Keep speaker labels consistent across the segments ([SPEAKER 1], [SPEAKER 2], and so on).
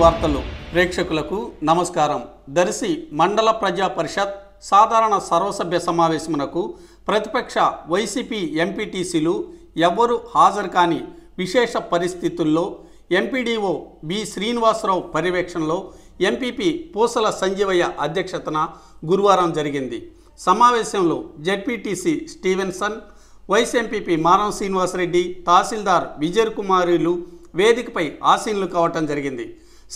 [SPEAKER 1] వార్తలు ప్రేక్షకులకు నమస్కారం. దర్శి మండల ప్రజా పరిషత్ సాధారణ సర్వసభ్య సమావేశమునకు ప్రతిపక్ష వైసీపీ ఎంపీటీసీలు ఎవ్వరూ హాజరు కాని విశేష పరిస్థితుల్లో ఎంపీడీఓ బి శ్రీనివాసరావు పర్యవేక్షణలో ఎంపీపీ పూసల సంజీవయ్య అధ్యక్షతన గురువారం జరిగింది. సమావేశంలో జడ్పీటీసీ స్టీవెన్సన్ వైస్ ఎంపీపీ మారం శ్రీనివాసరెడ్డి తహసీల్దార్ విజయ్ కుమారులు వేదికపై ఆసీనులు కావటం జరిగింది.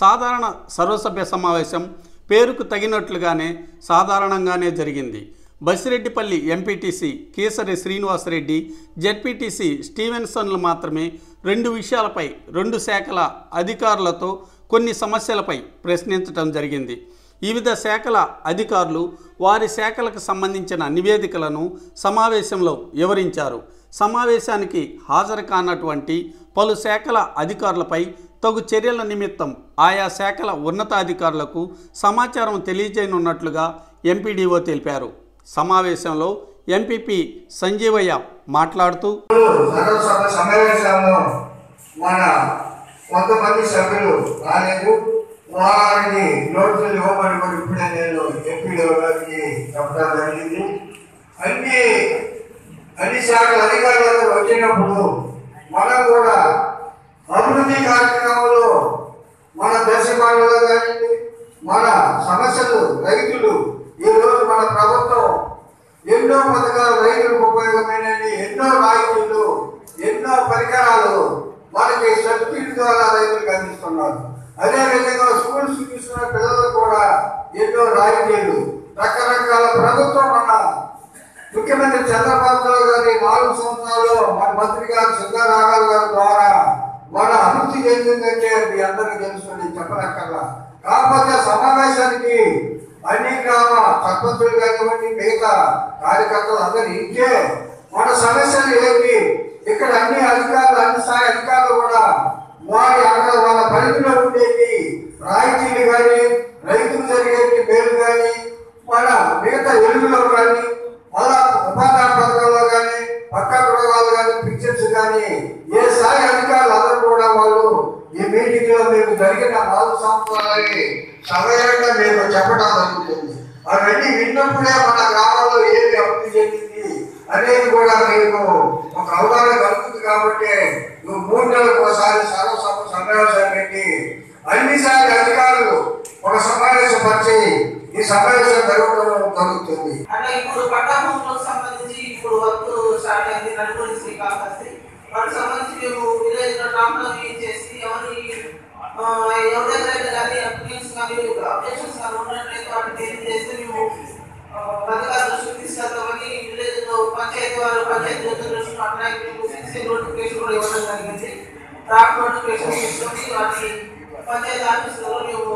[SPEAKER 1] సాధారణ సర్వసభ్య సమావేశం పేరుకు తగినట్లుగానే సాధారణంగానే జరిగింది. బసిరెడ్డిపల్లి ఎంపీటీసీ కేసరి శ్రీనివాసరెడ్డి జెడ్పీటీసీ స్టీవెన్సన్లు మాత్రమే రెండు విషయాలపై రెండు శాఖల అధికారులతో కొన్ని సమస్యలపై ప్రశ్నించడం జరిగింది. వివిధ శాఖల అధికారులు వారి శాఖలకు సంబంధించిన నివేదికలను సమావేశంలో వివరించారు. సమావేశానికి హాజరు కానటువంటి పలు శాఖల అధికారులపై తగు చర్యల నిమిత్తం ఆయా శాఖల ఉన్నతాధికారులకు సమాచారం తెలియజేయనున్నట్లుగా ఎంపీడీఓ తెలిపారు. సమావేశంలో ఎంపీపీ సంజీవయ్య మాట్లాడుతూ
[SPEAKER 2] మన కొంతమంది సభ్యులు రాలేదు. నోటీసులు ఇప్పుడే నేను గారికి చెప్పడం జరిగింది. అన్ని అన్ని శాఖల అధికారులు వచ్చినప్పుడు మనం కూడా అభివృద్ధి కార్యక్రమం మన దశమాలలో కానీ మన సమస్యలు రైతులు ఈ రోజు మన ప్రభుత్వం ఎన్నో పథకాలు రైతులకు ఉపయోగమైనవి ఎన్నో రాయితీలు ఎన్నో పరికరాలు వారికి సబ్సిడీ ద్వారా రైతులకు అందిస్తున్నారు. అదేవిధంగా స్కూల్స్ తీసుకున్న పిల్లలు కూడా ఎన్నో రాయితీలు. రకరకాల ప్రభుత్వం మన ముఖ్యమంత్రి చంద్రబాబు నాయుడు గారి నాలుగు సంవత్సరాల్లో మన మంత్రి గారు సిద్ధారాఘవ్ గారి ద్వారా మన అభివృద్ధి చెందిందంటే మీ అందరికీ తెలుసు నేను చెప్పనక్కర్లా. కాకపోతే సమావేశానికి అన్ని గ్రామ సర్పంచులు కానివ్వండి మిగతా కార్యకర్తలు అందరూ ఇంకే మన సమస్యలు ఏంటి? ఇక్కడ అన్ని అధికారులు అన్ని స్థాయి అధికారులు కూడా వారి అక్కడ వాళ్ళ పరిధిలో ఉండేది రాయితీలు కానీ రైతులు జరిగేది మేలు కానీ మన మిగతా ఎలుగులో కానీ మళ్ళా ఉపాధి పథకంలో కానీ పక్క గృహాలు కానీ పిక్చర్స్ కానీ ఏ స్థాయి అధికారులు అందరూ కూడా వాళ్ళు ఈ మీటింగ్లో మీకు జరిగిన రాజు సంవత్సరాలకి సమయంగా మీకు చెప్పడం జరుగుతుంది. అవన్నీ విన్నప్పుడే మన గ్రామంలో ఏది అభివృద్ధి చెందింది అనేది కూడా మీకు ఒక అవగాహన కలుగుతుంది కాబట్టి నువ్వు మూడు నెలలకు ఒకసారి సర్వసభ సమావేశం పెట్టి అన్నిసార్లు అధికారులు ఒక సమావేశం పరిచి ఈ సమావేశం జరగడం జరుగుతుంది.
[SPEAKER 3] అంటే ఇప్పుడు పట్టా సంబంధించి ఆ, ఎవరైతే కానీ అప్లికేషన్స్ కానీ అప్లికేషన్స్ కానీ ఉన్నట్లయితే వాటిని తెలియజేస్తే మేము ఆ, దృష్టికి తీసుకెళ్తామని పంచాయతీ వారు పంచాయతీ దృష్టిలో నోటిఫికేషన్ కూడా ఇవ్వడం జరిగింది డ్రాఫ్ట్ నోటిఫికేషన్ తీసుకొని వాటిని పంచాయతీ ఆఫీసులో మేము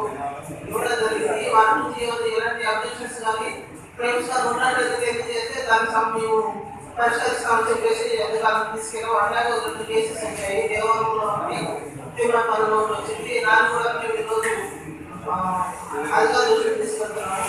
[SPEAKER 3] ఇవ్వడం జరిగింది వాటి నుంచి ఎలాంటి కానీ క్లెయిమ్స్ కానీ ఉన్నట్లయితే తెలియజేస్తే దానికి మేము పరిష్కరిస్తామని చెప్పేసి అధికారులకు తీసుకెళ్ళి అట్లాగే రెండు కేసెస్ వచ్చాయి ఒకటి తీవ్రపల్లిలో ఒకటి వచ్చింది దాన్ని కూడా మేము ఈరోజు ఆ, అధికారుల దృష్టికి